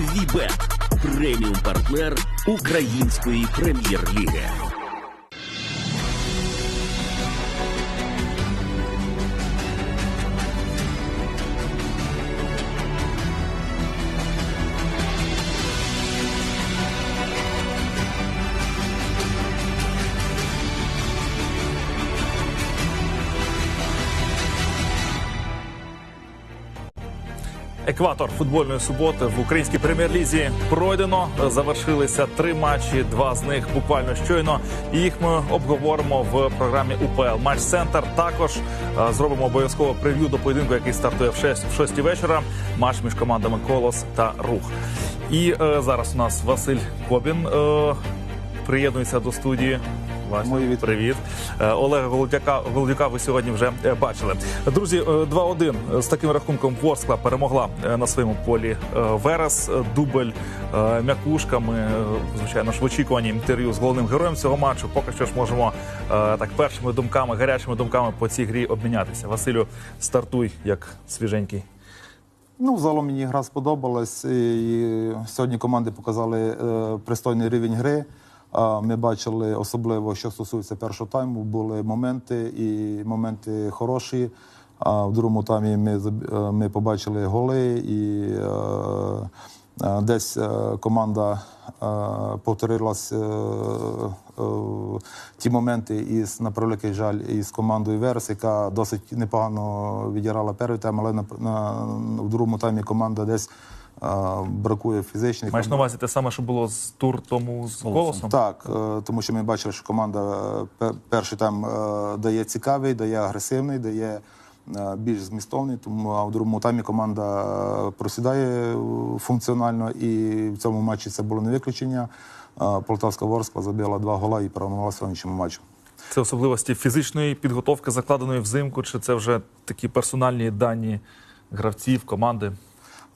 Вібет преміум партнер української прем'єр-ліги. Екватор футбольної суботи в українській прем'єр-лізі пройдено. Завершилися три матчі. Два з них буквально щойно. І їх ми обговоримо в програмі УПЛ Матч Центр. Також е, зробимо обов'язково прев'ю до поєдинку, який стартує в 6, в 6 вечора. Матч між командами Колос та Рух. І е, зараз у нас Василь Кобін е, приєднується до студії. Вася, Мої вітання. привіт. Е, Олега Голодяка, Голодюка ви сьогодні вже е, бачили. Друзі, е, 2-1 з таким рахунком Ворскла перемогла е, на своєму полі е, Верес. Е, Дубль е, м'якушка. Ми, е, звичайно ж, в очікуванні інтерв'ю з головним героєм цього матчу. Поки що ж можемо е, так першими думками, гарячими думками по цій грі обмінятися. Василю, стартуй як свіженький. Ну, взагалом мені гра сподобалась. І сьогодні команди показали е, пристойний рівень гри. Ми бачили особливо, що стосується першого тайму, були моменти і моменти хороші. А в другому таймі ми, е, ми побачили голи і е, е, десь е, команда е, повторилась е, ті моменти із, на превеликий жаль, із командою Верес, яка досить непогано відіграла перший тайм, але на, на, в другому таймі команда десь бракує фізичних. Маєш на увазі те саме, що було з тур тому з колосом? Так, е, тому що ми бачили, що команда е, перший там е, дає цікавий, дає агресивний, дає е, більш змістовний. Тому а в другому таймі команда е, просідає е, функціонально, і в цьому матчі це було не виключення. Е, Полтавська Ворскла забила два гола і перемогла сьогоднішньому матчу. Це особливості фізичної підготовки, закладеної взимку, чи це вже такі персональні дані гравців, команди?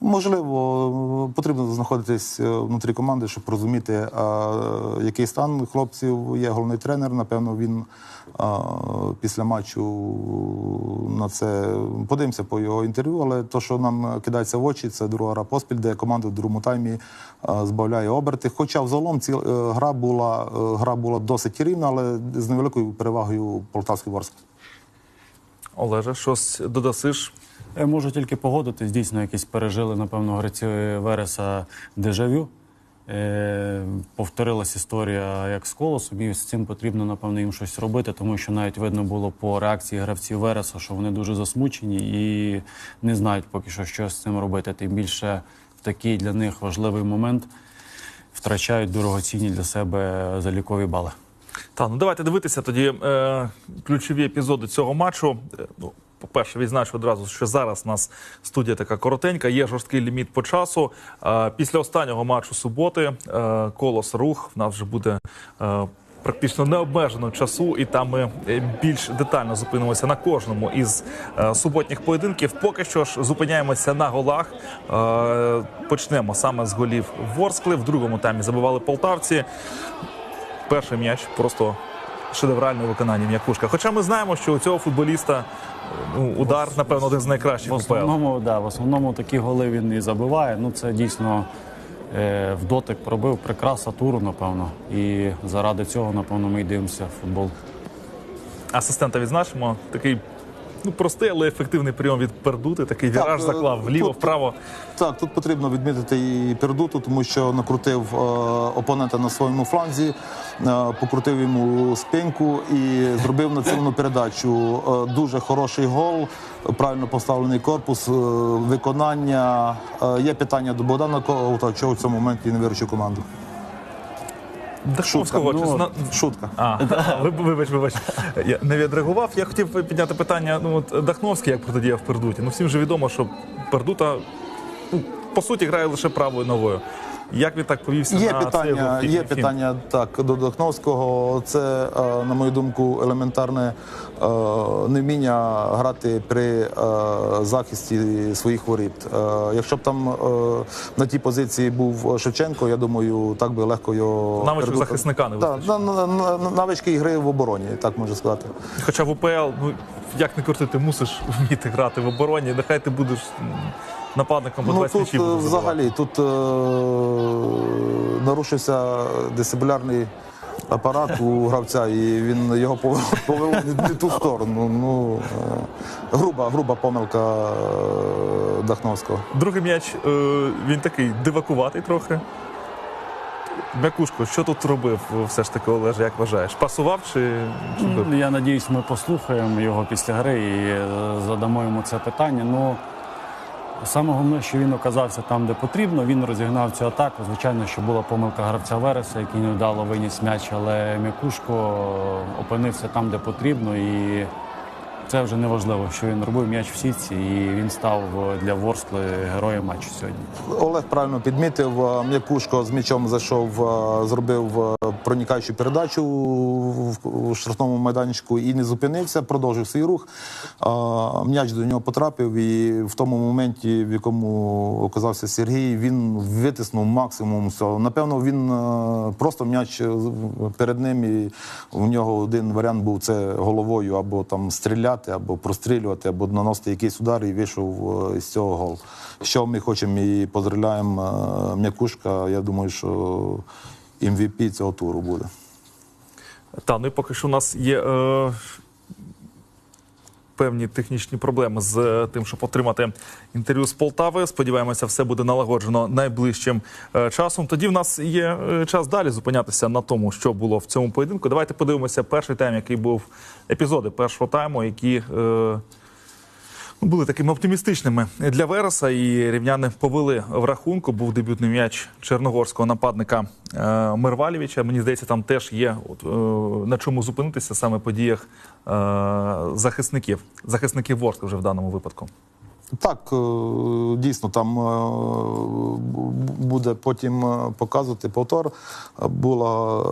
Можливо, потрібно знаходитись е, внутрі команди, щоб розуміти, який стан хлопців. Є головний тренер. Напевно, він після матчу на це подивимося по його інтерв'ю. Але то, що нам кидається в очі, це друга гра поспіль, де команда в другому таймі збавляє оберти. Хоча взагалом ці е, гра була е, гра була досить рівна, але з невеликою перевагою полтавської Ворскли. Олеже, щось додасиш? Я можу тільки погодитись. Дійсно, якісь пережили, напевно, гравці Вереса дежавю. Е, повторилась історія як з колосом, і з цим потрібно, напевно, їм щось робити, тому що навіть видно було по реакції гравців Вереса, що вони дуже засмучені і не знають поки що, що з цим робити. Тим більше в такий для них важливий момент втрачають дорогоцінні для себе залікові бали. Та ну давайте дивитися тоді е, ключові епізоди цього матчу. Е, Ну, по-перше, відзначу одразу, що зараз у нас студія така коротенька, є жорсткий ліміт по часу. Е, після останнього матчу суботи е, колос рух в нас вже буде. Е, Практично необмежено часу, і там ми більш детально зупинимося на кожному із суботніх поєдинків. Поки що ж зупиняємося на голах. Почнемо саме з голів Ворскли. В другому таймі забивали полтавці. Перший м'яч просто шедевральне виконання м'якушка. Хоча ми знаємо, що у цього футболіста ну, удар, напевно, один з найкращих В основному, да, в основному такі голи він і забиває. Ну це дійсно е, в дотик пробив прикраса туру, напевно. І заради цього, напевно, ми й дивимося футбол. Асистента відзначимо. Такий ну, простий, але ефективний прийом від Пердути. Такий Так, віраж е, заклав вліво, тут- вправо. Так, тут потрібно відмітити і Пердуту, тому що накрутив е, опонента на своєму фланзі, е, покрутив йому спинку і зробив націлену передачу. Е, дуже хороший гол, правильно поставлений корпус, е, виконання. Е, є питання до Богдана Ковта, чого в цьому моменті не виручив команду. Дахновського Шутка, ну, зна- шутка. А, ви- вибач, вибач. Я не відреагував. Я хотів підняти питання. Ну от Дахновський як протидіяв Пердуті. Ну всім же відомо, що Пердута ну, по суті грає лише правою ногою. Як він так повівся Є на цей питання, гол? є Фім? питання так до Дахновського. Це, е, на мою думку, елементарне е, невміння грати при е, захисті своїх воріт. Якщо б там на тій позиції був Шевченко, я думаю, так би легко його Навичок захисника не на, на, навички ігри в обороні, так можна сказати. Хоча в УПЛ, ну як не крути, ти мусиш вміти грати в обороні. Нехай ти будеш нападником по Ну 20 тут м'ячів е, буде забивати. взагалі тут е, нарушився дисциплінарний апарат у гравця, і він його повело, не, не ту сторону. Ну е, груба, груба помилка е, Дахновського. Другий м'яч, е, він такий дивакуватий трохи. М'якушко, що тут робив все ж таки Олеж, як вважаєш? Пасував чи? Ну, Я надіюсь, ми послухаємо його після гри і е, задамо йому це питання. Ну саме головне, що він оказався там, де потрібно. Він розігнав цю атаку. Звичайно, що була помилка гравця Вереса, який не вдало виніс м'яч, але М'якушко опинився там, де потрібно, і це вже не важливо, що він робив м'яч в сітці, і він став е, для Ворскли героєм матчу сьогодні. Олег правильно підмітив. е, М'якушко з м'ячом зайшов, е, зробив проникаючу передачу в штрафному майданчику і не зупинився, продовжив свій рух. М'яч до нього потрапив, і в тому моменті, в якому оказався Сергій, він витиснув максимум всього. Напевно, він просто м'яч перед ним, і у нього один варіант був це головою або там стріляти, або прострілювати, або наносити якийсь удар і вийшов із з цього гол. Що ми хочемо і поздравляємо е, М'якушка. Я думаю, що МВП цього туру буде. Та, ну і поки що у нас є е, певні технічні проблеми з е, тим, щоб отримати інтерв'ю з Полтави. Сподіваємося, все буде налагоджено найближчим е, часом. Тоді в нас є е, час далі зупинятися на тому, що було в цьому поєдинку. Давайте подивимося перший тайм, який був епізоди першого тайму, які. Були такими оптимістичними для Вереса, і рівняни повели в рахунку. Був дебютний м'яч чорногорського нападника е, Мирвалєвича. Мені здається, там теж є от, е, на чому зупинитися саме по діях е, захисників, захисників Ворскли вже в даному випадку. Так, дійсно, там буде потім показувати повтор. Була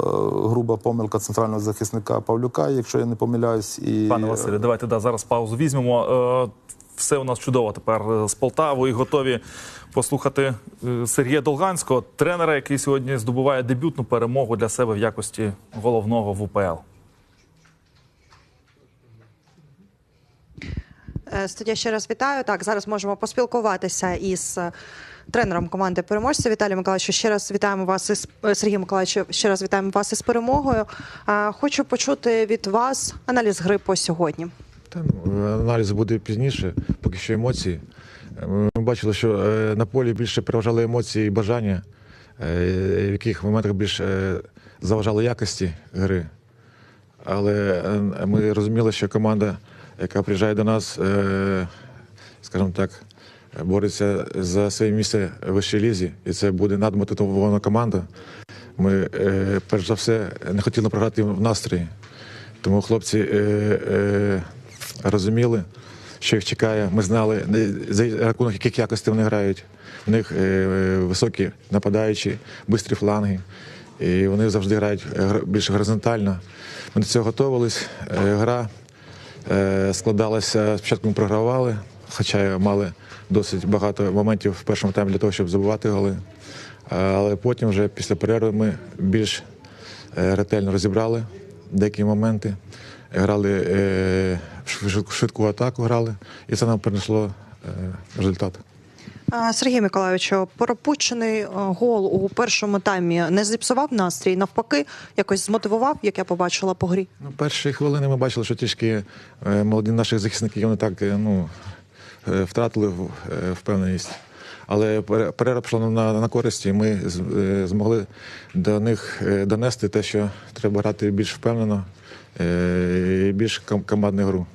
груба помилка центрального захисника Павлюка, якщо я не помиляюсь. І Пане Василе, давайте да, зараз паузу візьмемо. Все у нас чудово тепер е, з Полтавою. Готові послухати е, Сергія Долганського, тренера, який сьогодні здобуває дебютну перемогу для себе в якості головного в УПЛ. Е, Студія ще раз вітаю. Так, зараз можемо поспілкуватися із тренером команди переможця Віталієм Миколаївичем. Ще раз вітаємо вас із Сергієм Миколаївичем, Ще раз вітаємо вас із перемогою. Хочу почути від вас аналіз гри по сьогодні. Та ну, аналіз буде пізніше, поки що емоції. Ми бачили, що е, на полі більше переважали емоції і бажання, е, в яких моментах більше заважали якості гри. Але е, ми розуміли, що команда, яка приїжджає до нас, скажімо так, бореться за своє місце в вищій лізі, і це буде надмотивована команда. Ми, перш за все, не хотіли програти в настрої. Тому хлопці розуміли, що їх чекає. Ми знали, е, за рахунок яких якостей вони грають. У них е, високі нападаючі, бистрі фланги. І вони завжди грають більш горизонтально. Ми до цього готувалися. Е, Гра е, складалася, спочатку ми програвали, хоча мали досить багато моментів в першому таймі для того, щоб забивати голи. Але потім, вже після перерви, ми більш е, ретельно розібрали деякі моменти, грали е, в швидку атаку, грали, і це нам принесло е, результат. Сергій Миколаївичу, пропущений гол у першому таймі не зіпсував настрій, навпаки, якось змотивував, як я побачила по грі. Ну, перші хвилини ми бачили, що трішки е, молоді наших захисників вони так ну, втратили впевненість. Але пере- перерва пішла на, на користь, і ми змогли до них донести те, що треба грати більш впевнено більш ком- командну гру.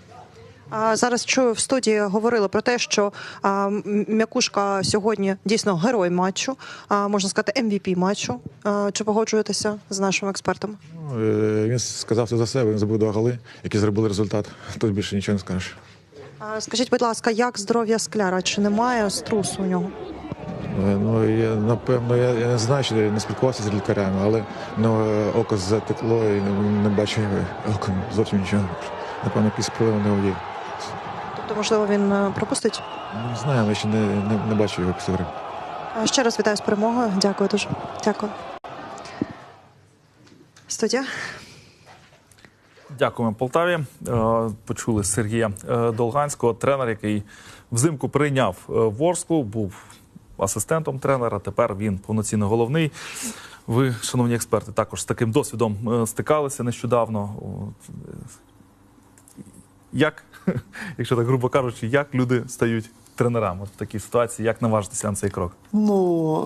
А Зараз чую в студії говорили про те, що а, М'якушка сьогодні дійсно герой матчу, а, можна сказати, MVP матчу. А, Чи погоджуєтеся з нашими експертами? Ну, е, Він сказав це за себе, він забив два голи, які зробили результат. Тут більше нічого не скажеш. А, Скажіть, будь ласка, як здоров'я скляра? Чи немає струсу у нього? Е, Ну, я, напевно, я, я не знаю, що я не спілкувався з лікарями, але ну, е, око затекло і не, не бачу е, оком зовсім нічого. Напевно, якісь проблеми не є. Тобто, можливо, він е, пропустить? Не знаю, я ще не, не, не бачу його після гри. Ще раз вітаю з перемогою. Дякую дуже. Дякую. Студія. дякуємо Полтаві. Почули Сергія Долганського, тренер, який взимку прийняв Ворсклу, був асистентом тренера. Тепер він повноцінно головний. Ви, шановні експерти, також з таким досвідом е, стикалися нещодавно. Е, Як, якщо так грубо кажучи, як люди стають тренерами От в такій ситуації, як наважитися на цей крок? Ну,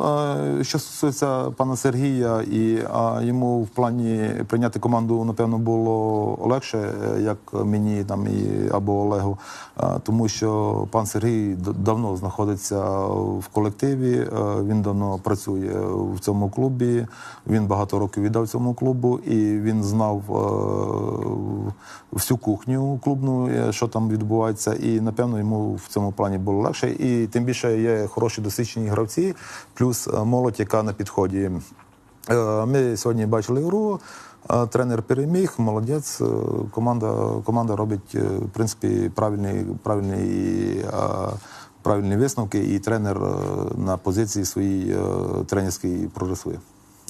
що стосується пана Сергія, і йому в плані прийняти команду, напевно, було легше, е, як мені там і або Олегу, тому що пан Сергій давно знаходиться в колективі, е, він давно працює в цьому клубі. Він багато років віддав цьому клубу, і він знав е, всю кухню клубну, що там відбувається, і напевно йому в цьому плані було легше. І тим більше є хороші досвідчені гравці, плюс е, молодь, яка на підході. Е, Ми сьогодні бачили гру. е, Тренер переміг, молодець. Команда, команда робить в принципі правильні, правильні, правильні висновки, і тренер на позиції своїй тренерській прогресує.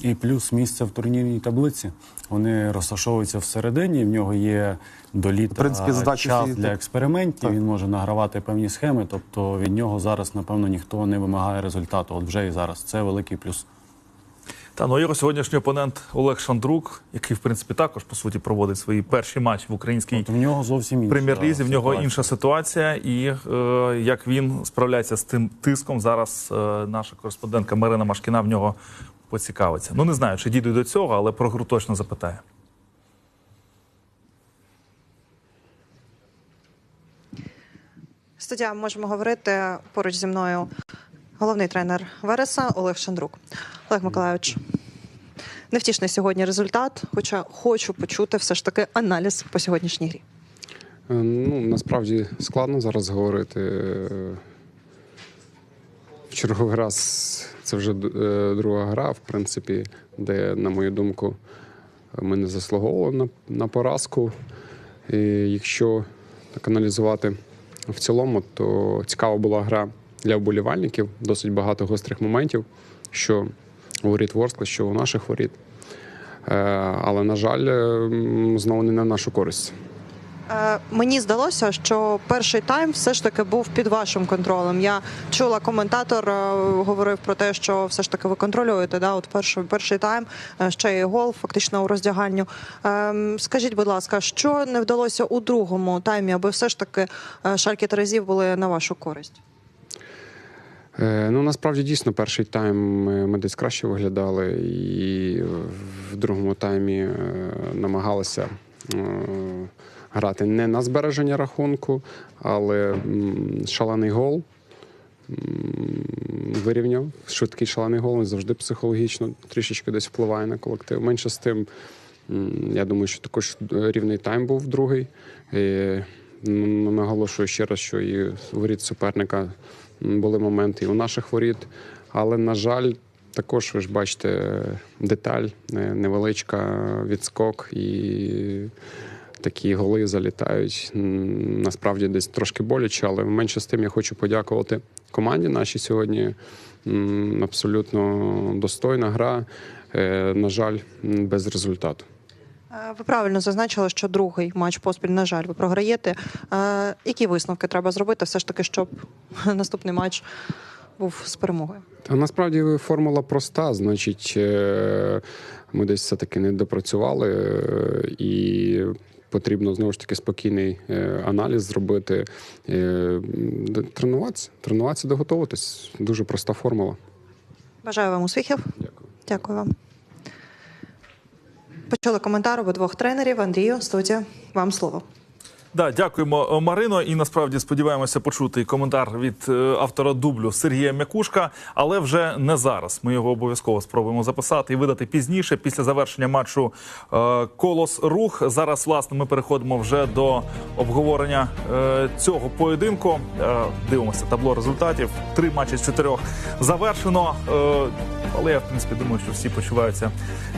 І плюс місце в турнірній таблиці. Вони розташовуються всередині. В нього є до літа В принципі, задачі час всі для експериментів. Так. Він може награвати певні схеми. Тобто від нього зараз, напевно, ніхто не вимагає результату. От вже і зараз це великий плюс. Та ну його сьогоднішній опонент Олег Шандрук, який в принципі також по суті проводить свої перші матчі в українській От в нього зовсім інша прем'єр-лізі. В нього ситуація. інша ситуація, і е, як він справляється з тим тиском, зараз е, наша кореспондентка Марина Машкіна в нього поцікавиться. Ну не знаю, чи дійду до цього, але про гру точно запитає. Студія можемо говорити поруч зі мною головний тренер Вереса Олег Шандрук. Олег Миколайович, невтішний сьогодні результат, хоча хочу почути все ж таки аналіз по сьогоднішній грі. Е, Ну, насправді складно зараз говорити. Черговий раз це вже е, друга гра, в принципі, де, на мою думку, ми не заслуговували на, на поразку. І якщо так аналізувати в цілому, то цікава була гра для вболівальників, досить багато гострих моментів, що воріт Ворскла, що у наших воріт. Е, Але, на жаль, знову не на нашу користь. Е, мені здалося, що перший тайм все ж таки був під вашим контролем. Я чула, коментатор е, говорив про те, що все ж таки ви контролюєте. Да, от перший, перший тайм, е, ще і гол, фактично у роздягальню. Ем, скажіть, будь ласка, що не вдалося у другому таймі, аби все ж таки шальки Терезів були на вашу користь? Ну, насправді дійсно перший тайм ми, десь краще виглядали, і в другому таймі намагалися грати не на збереження рахунку, але шалений гол. Вирівняв швидкий шалений гол він завжди психологічно трішечки десь впливає на колектив. Менше з тим, я думаю, що також рівний тайм був другий. І, наголошую ще раз, що і воріт суперника були моменти і у наших воріт. Але, на жаль, також ви ж бачите деталь е, невеличка відскок і такі голи залітають. Насправді десь трошки боляче, але менше з тим я хочу подякувати команді нашій сьогодні. Абсолютно достойна гра. Е, На жаль, без результату. Е, Ви правильно зазначили, що другий матч поспіль, на жаль, ви програєте. Е, які висновки треба зробити, все ж таки, щоб наступний матч був з перемогою? Та насправді формула проста. Значить, ми десь все-таки не допрацювали, і потрібно знову ж таки спокійний е, аналіз зробити. е, Тренуватися, тренуватися, доготовитись. Дуже проста формула. Бажаю вам успіхів. Дякую. Дякую вам. Почули коментар обидвох тренерів. Андрію, студія, вам слово. Да, дякуємо, е, Марино. І насправді сподіваємося почути коментар від е, автора дублю Сергія Мякушка, але вже не зараз. Ми його обов'язково спробуємо записати і видати пізніше, після завершення матчу е, Колос Рух. Зараз, власне, ми переходимо вже до обговорення цього поєдинку. Дивимося табло результатів. Три матчі з чотирьох завершено. Але я в принципі думаю, що всі почуваються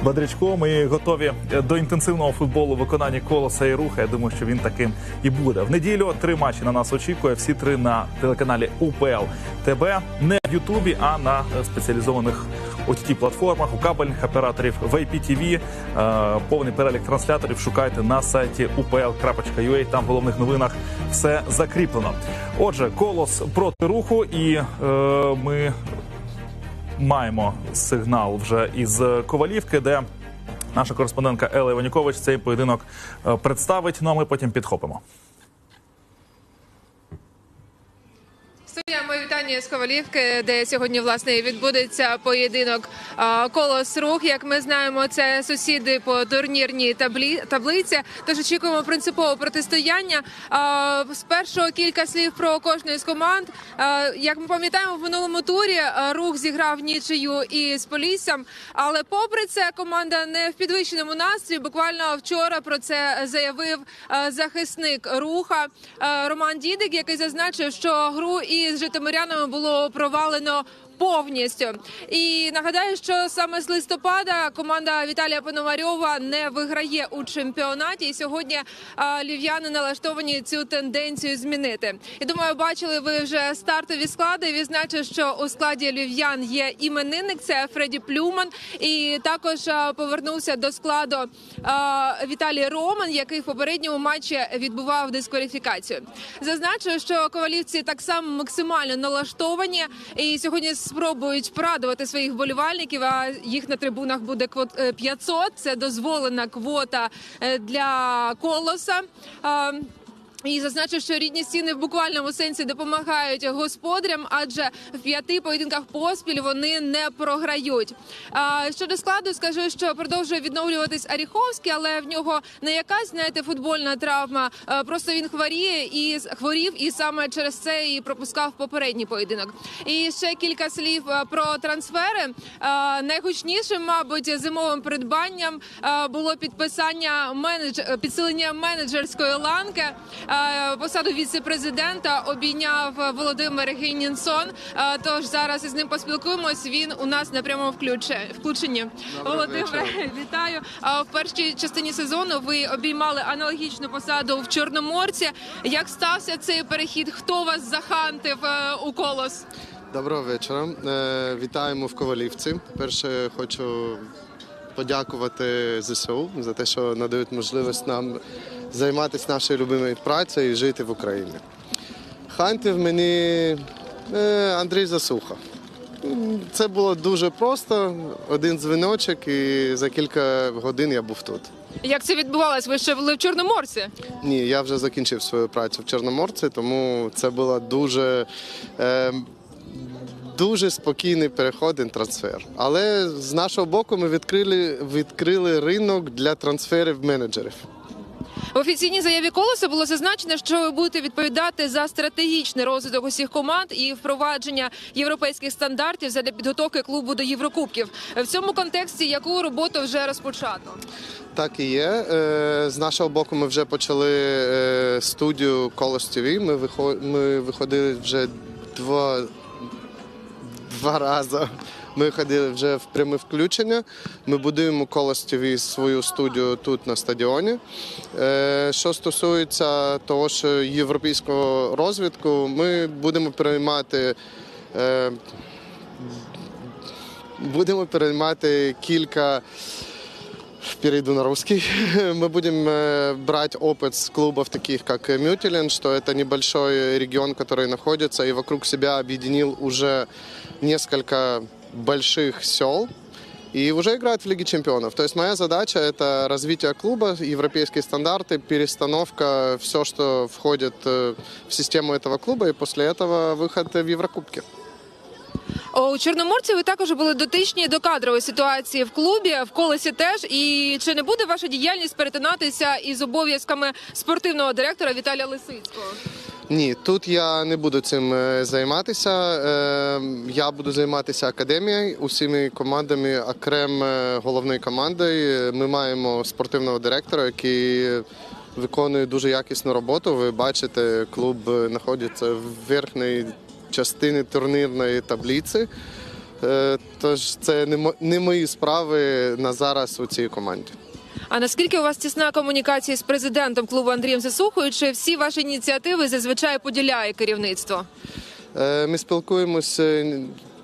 бодрячком і готові до інтенсивного футболу в виконанні колоса і руха. Я думаю, що він таким і буде. В неділю три матчі на нас очікує. Всі три на телеканалі УПЛ ТБ не в Ютубі, а на спеціалізованих ott платформах у кабельних операторів, в IPTV. Е, Повний перелік трансляторів шукайте на сайті upl.ua. Там в головних новинах все закріплено. Отже, колос проти руху, і е, ми маємо сигнал вже із Ковалівки, де наша кореспондентка Елла Іванікович цей поєдинок е, представить. Ну а ми потім підхопимо. Моє з Ковалівки, де сьогодні власне відбудеться поєдинок колос рух. Як ми знаємо, це сусіди по турнірній таблі таблиці. Тож очікуємо принципове протистояння. Спершу кілька слів про кожну з команд. Як ми пам'ятаємо, в минулому турі рух зіграв нічию із Поліссям. Але попри це, команда не в підвищеному настрої. Буквально вчора про це заявив захисник руха Роман Дідик, який зазначив, що гру із житомирянами було провалено. Повністю і нагадаю, що саме з листопада команда Віталія Пономарьова не виграє у чемпіонаті. І сьогодні а, львів'яни налаштовані цю тенденцію змінити. І думаю, бачили ви вже стартові склади. Відзначу, що у складі львів'ян є іменинник. Це Фредді Плюман, і також повернувся до складу Віталій Роман, який в попередньому матчі відбував дискваліфікацію. Зазначу, що ковалівці так само максимально налаштовані і сьогодні спробують порадувати своїх болівальників. А їх на трибунах буде квот- е, 500. Це дозволена квота е, для колоса. І зазначив, що рідні стіни в буквальному сенсі допомагають господарям, адже в п'яти поєдинках поспіль вони не програють. Щодо складу, скажу, що продовжує відновлюватись Аріховський, але в нього не якась знаєте футбольна травма. Просто він хворіє і хворів, і саме через це і пропускав попередній поєдинок. І ще кілька слів про трансфери. Найгучнішим, мабуть, зимовим придбанням було підписання менедж... підсилення менеджерської ланки. Е, Посаду віце-президента обійняв Володимир Гейнінсон. Е, Тож зараз із ним поспілкуємось. Він у нас на прямому включе- включенні. Володимир, вітаю. В першій частині сезону ви обіймали аналогічну посаду в Чорноморці. Як стався цей перехід? Хто вас захантив е, у колос? Доброго вечора. Е, Вітаємо в Ковалівці. Перше хочу подякувати ЗСУ за те, що надають можливість нам займатися нашою любимою працею і жити в Україні. Хантів мені е, Андрій Засуха. Це було дуже просто. Один дзвіночок, і за кілька годин я був тут. Як це відбувалось? Ви ще були в Чорноморці? Ні, я вже закінчив свою працю в Чорноморці, тому це було дуже, е, дуже спокійний переход і трансфер. Але з нашого боку ми відкрили, відкрили ринок для трансферів менеджерів. В офіційній заяві колеса було зазначено, що ви будете відповідати за стратегічний розвиток усіх команд і впровадження європейських стандартів для підготовки клубу до Єврокубків. В цьому контексті яку роботу вже розпочато? Так і є. Е, З нашого боку ми вже почали е, студію. Ми вихо- ми виходили вже два, два рази. Ми ходили вже в пряме включення. Ми будуємо Colors TV свою студію тут на стадіоні. Е, Що стосується того, що європейського розвитку, ми будемо приймати. е, Будемо переймати кілька перейду на русский. Мы будем э, брать опыт с клубов таких, как Мютилен, что это небольшой регион, который находится и вокруг себя объединил уже несколько больших сел и уже играет в Лиге чемпионов. То есть моя задача – это развитие клуба, европейские стандарты, перестановка, все, что входит э, в систему этого клуба, и после этого выход в Еврокубки. У Чорноморці ви також були дотичні до кадрової ситуації в клубі, в колесі теж. І чи не буде ваша діяльність перетинатися із обов'язками спортивного директора Віталія Лисицького? Ні, тут я не буду цим е, займатися. Е, Я буду займатися академією, усіми командами, окремо е, головною командою. Ми маємо спортивного директора, який виконує дуже якісну роботу. Ви бачите, клуб знаходиться в верхній частині турнірної таблиці. Тож це не мої справи на зараз у цій команді. А наскільки у вас тісна комунікація з президентом клубу Андрієм Засухою? Чи всі ваші ініціативи зазвичай поділяє керівництво? Е, Ми спілкуємося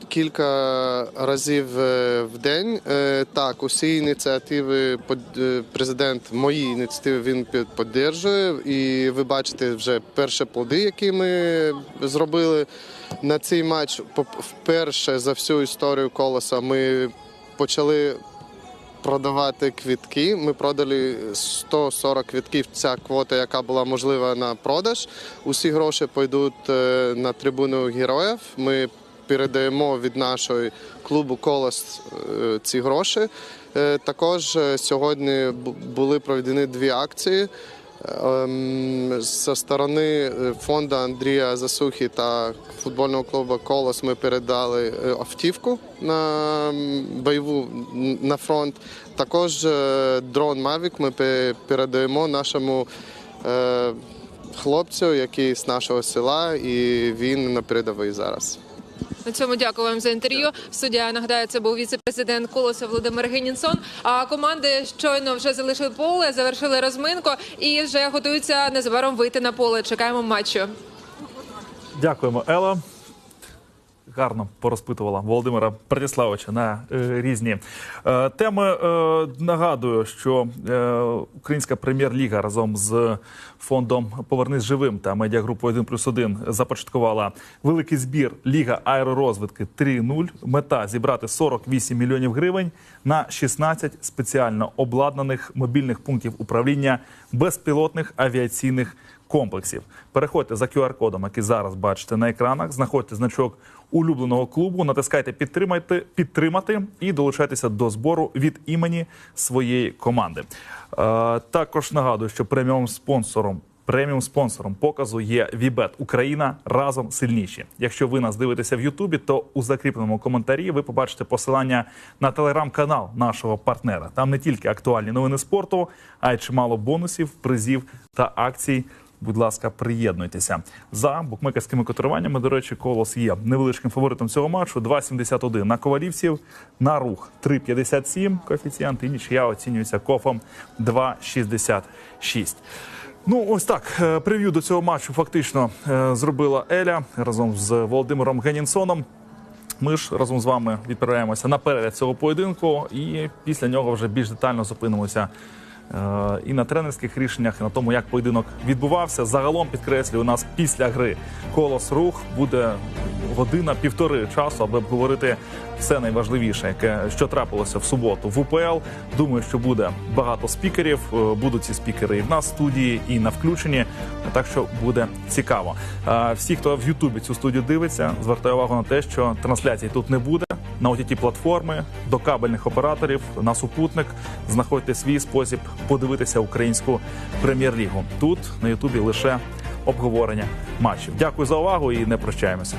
кілька разів е, в день. Е, Так, усі ініціативи президент мої ініціативи він під- підтримує. І ви бачите вже перші плоди, які ми зробили на цей матч. Вперше за всю історію колоса ми почали продавати квітки. Ми продали 140 квітків. Ця квота, яка була можлива на продаж. Усі гроші пойдуть е, на трибуну героїв. Ми передаємо від нашого клубу Колос е, ці гроші. Е, Також сьогодні були проведені дві акції. Ем, Зі сторони е, фонду Андрія Засухи та футбольного клубу Колос ми передали е, автівку на бойову на фронт. Також е, дрон Mavic ми передаємо нашому хлопцю, який з нашого села, і він на передовій зараз. На цьому дякую вам за інтерв'ю. Суддя нагадаю, це був віце-президент Колоса Володимир Генінсон. А команди щойно вже залишили поле, завершили розминку і вже готуються незабаром вийти на поле. Чекаємо матчу. Дякуємо, Ела. Гарно порозпитувала Володимира Братиславовича на е, різні е, теми. Е, нагадую, що е, Українська прем'єр-ліга разом з фондом Повернись живим та медіагрупою 1 плюс 1 започаткувала великий збір Ліга аеророзвитки 3.0. Мета зібрати 48 мільйонів гривень на 16 спеціально обладнаних мобільних пунктів управління безпілотних авіаційних комплексів. Переходьте за QR-кодом, який зараз бачите на екранах. Знаходьте значок улюбленого клубу, натискайте підтримайте, підтримати і долучайтеся до збору від імені своєї команди. Е, також нагадую, що преміум спонсором. Преміум спонсором показу є Вібет Україна разом сильніші. Якщо ви нас дивитеся в Ютубі, то у закріпленому коментарі ви побачите посилання на телеграм-канал нашого партнера. Там не тільки актуальні новини спорту, а й чимало бонусів, призів та акцій. Будь ласка, приєднуйтеся за букмекерськими котируваннями. До речі, колос є невеличким фаворитом цього матчу. 2,71 на ковалівців, на рух 3,57 коефіцієнт і нічия оцінюється кофом 2,66. Ну, ось так. е, Прев'ю до цього матчу фактично е, зробила Еля разом з Володимиром Генінсоном. Ми ж разом з вами відправляємося на перегляд цього поєдинку, і після нього вже більш детально зупинимося і на тренерських рішеннях, і на тому, як поєдинок відбувався. Загалом підкреслюю, у нас після гри колос рух буде година півтори часу, аби обговорити все найважливіше, яке що трапилося в суботу в УПЛ. Думаю, що буде багато спікерів. Е, Будуть ці спікери і в нас в студії, і на включенні. Так що буде цікаво. Е, Всі, хто в Ютубі цю студію дивиться, звертаю увагу на те, що трансляцій тут не буде. На ott платформи до кабельних операторів на супутник знаходьте свій спосіб подивитися українську прем'єр-лігу. Тут на Ютубі лише обговорення матчів. Дякую за увагу і не прощаємося.